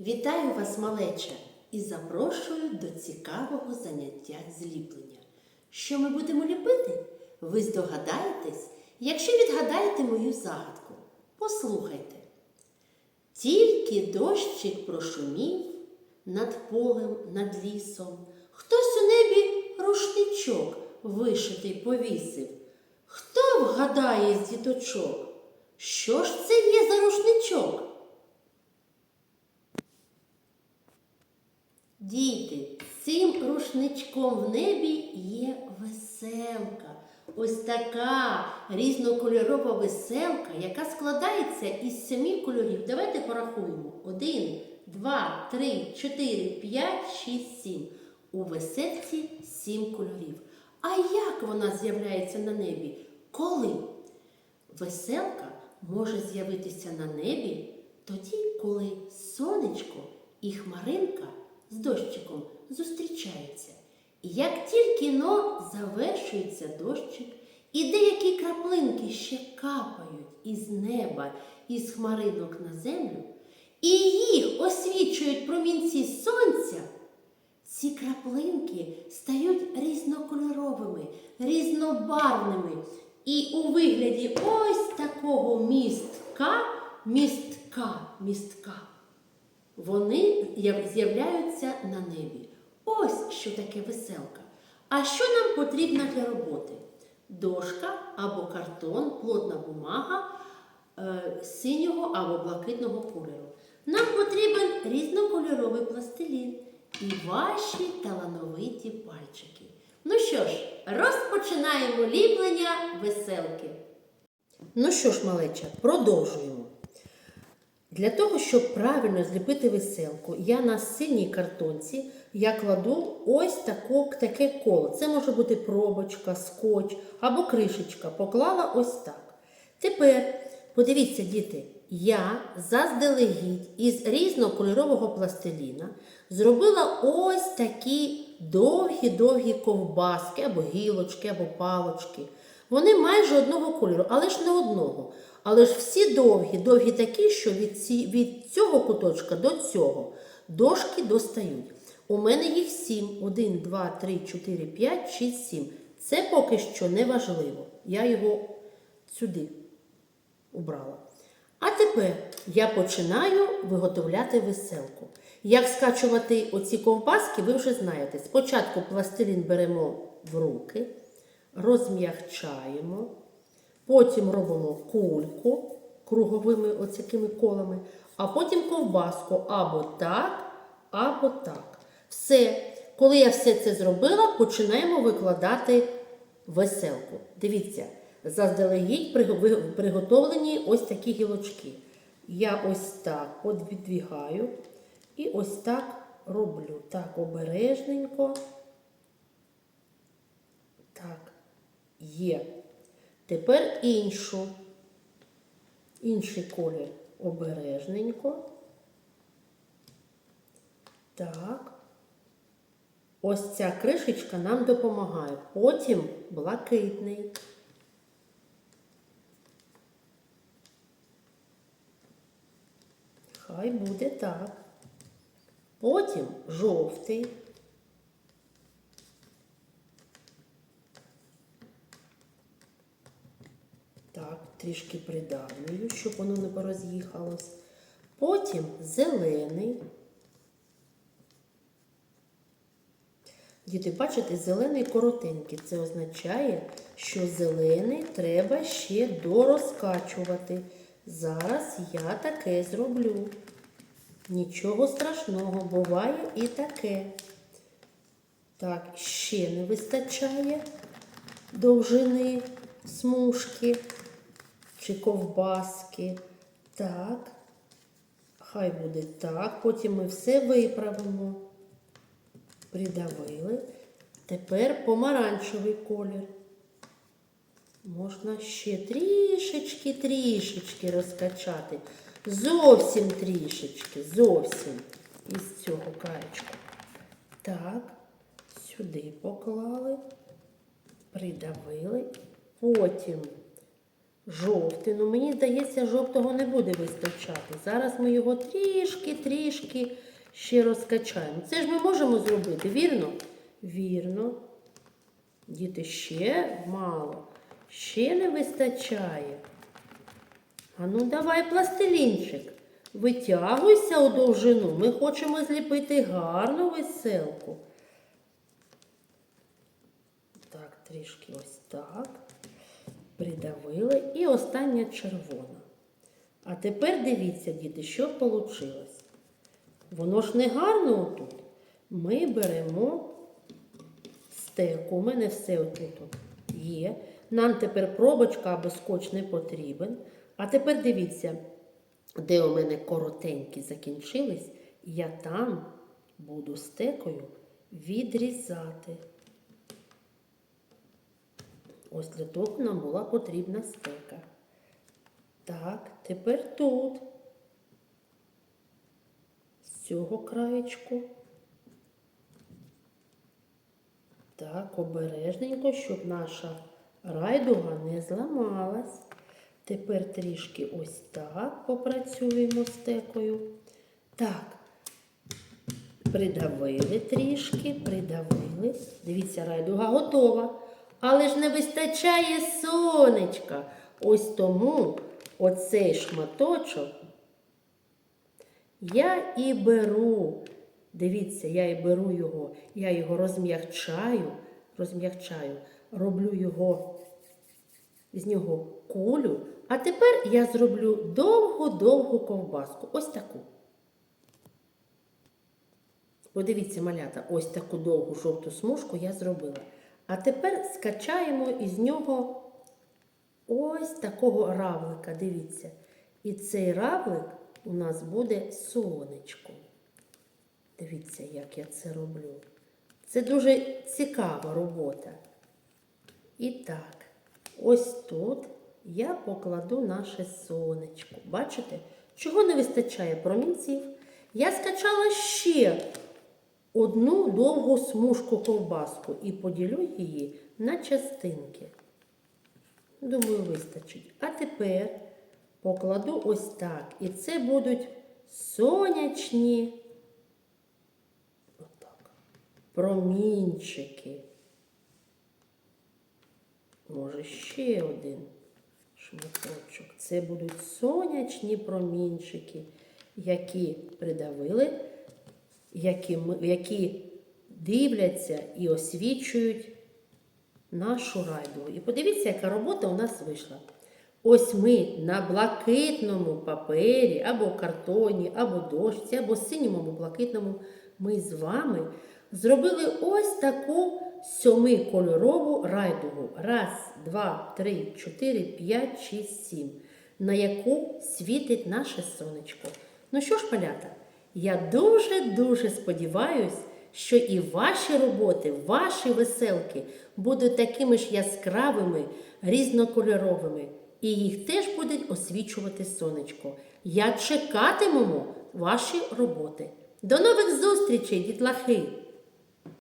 Вітаю вас, малеча, і запрошую до цікавого заняття зліплення. Що ми будемо ліпити? Ви здогадаєтесь, якщо відгадаєте мою загадку. Послухайте. Тільки дощик прошумів над полем, над лісом. Хтось у небі рушничок вишитий повісив. Хто вгадає з діточок? Що ж це є за рушничок? Діти, цим рушничком в небі є веселка. Ось така різнокольорова веселка, яка складається із семи кольорів. Давайте порахуємо. Один, два, три, чотири, п'ять, шість, сім. У веселці сім кольорів. А як вона з'являється на небі? Коли? Веселка може з'явитися на небі тоді, коли сонечко і хмаринка з дощиком зустрічаються. І як тільки но завершується дощик, і деякі краплинки ще капають із неба, із хмаринок на землю, і їх освічують промінці сонця, ці краплинки стають різнокольоровими, різнобарвними. І у вигляді ось такого містка, містка, містка, вони з'являються на небі. Ось що таке веселка. А що нам потрібно для роботи? Дошка або картон, плотна бумага е, синього або блакитного кольору. Нам потрібен різнокольоровий пластилін і ваші талановиті пальчики. Ну що ж, розпочинаємо ліплення веселки. Ну що ж, малеча, продовжуємо. Для того, щоб правильно зліпити веселку, я на синій картонці я кладу ось таку, таке коло. Це може бути пробочка, скотч або кришечка. Поклала ось так. Тепер, подивіться, діти, я заздалегідь із різнокольорового пластиліна зробила ось такі довгі-довгі ковбаски, або гілочки, або палочки. Вони майже одного кольору, але ж не одного. Але ж всі довгі, довгі такі, що від, ці, від цього куточка до цього дошки достають. У мене їх сім. Один, два, три, чотири, п'ять, шість, сім. Це поки що не важливо. Я його сюди убрала. А тепер я починаю виготовляти веселку. Як скачувати оці ковбаски, ви вже знаєте. Спочатку пластилін беремо в руки, розм'ягчаємо, потім робимо кульку круговими оцякими колами, а потім ковбаску або так, або так. Все. Коли я все це зробила, починаємо викладати веселку. Дивіться, заздалегідь приготовлені ось такі гілочки. Я ось так віддвігаю і ось так роблю. Так, обережненько. Так, є. Тепер іншу. Інший колір обережненько. Так. Ось ця кришечка нам допомагає. Потім блакитний. Хай буде так. Потім жовтий. Так, трішки придавлюю, щоб воно не пороз'їхалось. Потім зелений. Діти, бачите, зелений коротенький. Це означає, що зелений треба ще дорозкачувати. Зараз я таке зроблю. Нічого страшного, буває і таке. Так, ще не вистачає довжини смужки чи ковбаски. Так, хай буде так. Потім ми все виправимо. Придавили. Тепер помаранчевий колір. Можна ще трішечки, трішечки розкачати. Зовсім трішечки, зовсім із цього краєчку. Так, сюди поклали, придавили. Потім жовтий. Ну мені здається, жовтого не буде вистачати. Зараз ми його трішки-трішки ще розкачаємо. Це ж ми можемо зробити, вірно? Вірно. Діти, ще мало. Ще не вистачає. А ну давай пластилінчик. Витягуйся у довжину. Ми хочемо зліпити гарну веселку. Так, трішки ось так. Придавили. І остання червона. А тепер дивіться, діти, що вийшло. Воно ж не гарно отут. Ми беремо стеку. У мене все отут є. Нам тепер пробочка або скотч не потрібен. А тепер дивіться, де у мене коротенькі закінчились, я там буду стекою відрізати. Ось для того нам була потрібна стека. Так, тепер тут, з цього краєчку. Так, обережненько, щоб наша райдуга не зламалась. Тепер трішки ось так попрацюємо стекою. Так, придавили трішки, придавили. Дивіться, райдуга готова. Але ж не вистачає сонечка. Ось тому оцей шматочок я і беру. Дивіться, я і беру його, я його розм'ягчаю, розм'ягчаю, роблю його з нього кулю. А тепер я зроблю довгу-довгу ковбаску. Ось таку. Подивіться, малята, ось таку довгу жовту смужку я зробила. А тепер скачаємо із нього ось такого равлика. Дивіться. І цей равлик у нас буде сонечком. Дивіться, як я це роблю. Це дуже цікава робота. І так, ось тут я покладу наше сонечко. Бачите, чого не вистачає промінців? Я скачала ще одну довгу смужку ковбаску і поділю її на частинки. Думаю, вистачить. А тепер покладу ось так. І це будуть сонячні отак, промінчики. Може, ще один шматочок. Це будуть сонячні промінчики, які придавили, які, які дивляться і освічують нашу райдугу. І подивіться, яка робота у нас вийшла. Ось ми на блакитному папері, або картоні, або дошці, або синьому блакитному. Ми з вами зробили ось таку сьомикольорову райдугу. Раз, два, три, чотири, п'ять, шість, сім. На яку світить наше сонечко. Ну що ж, палята, я дуже-дуже сподіваюсь, що і ваші роботи, ваші веселки будуть такими ж яскравими, різнокольоровими, і їх теж буде освічувати сонечко. Я чекатиму ваші роботи. До нових зустрічей, дітлахи!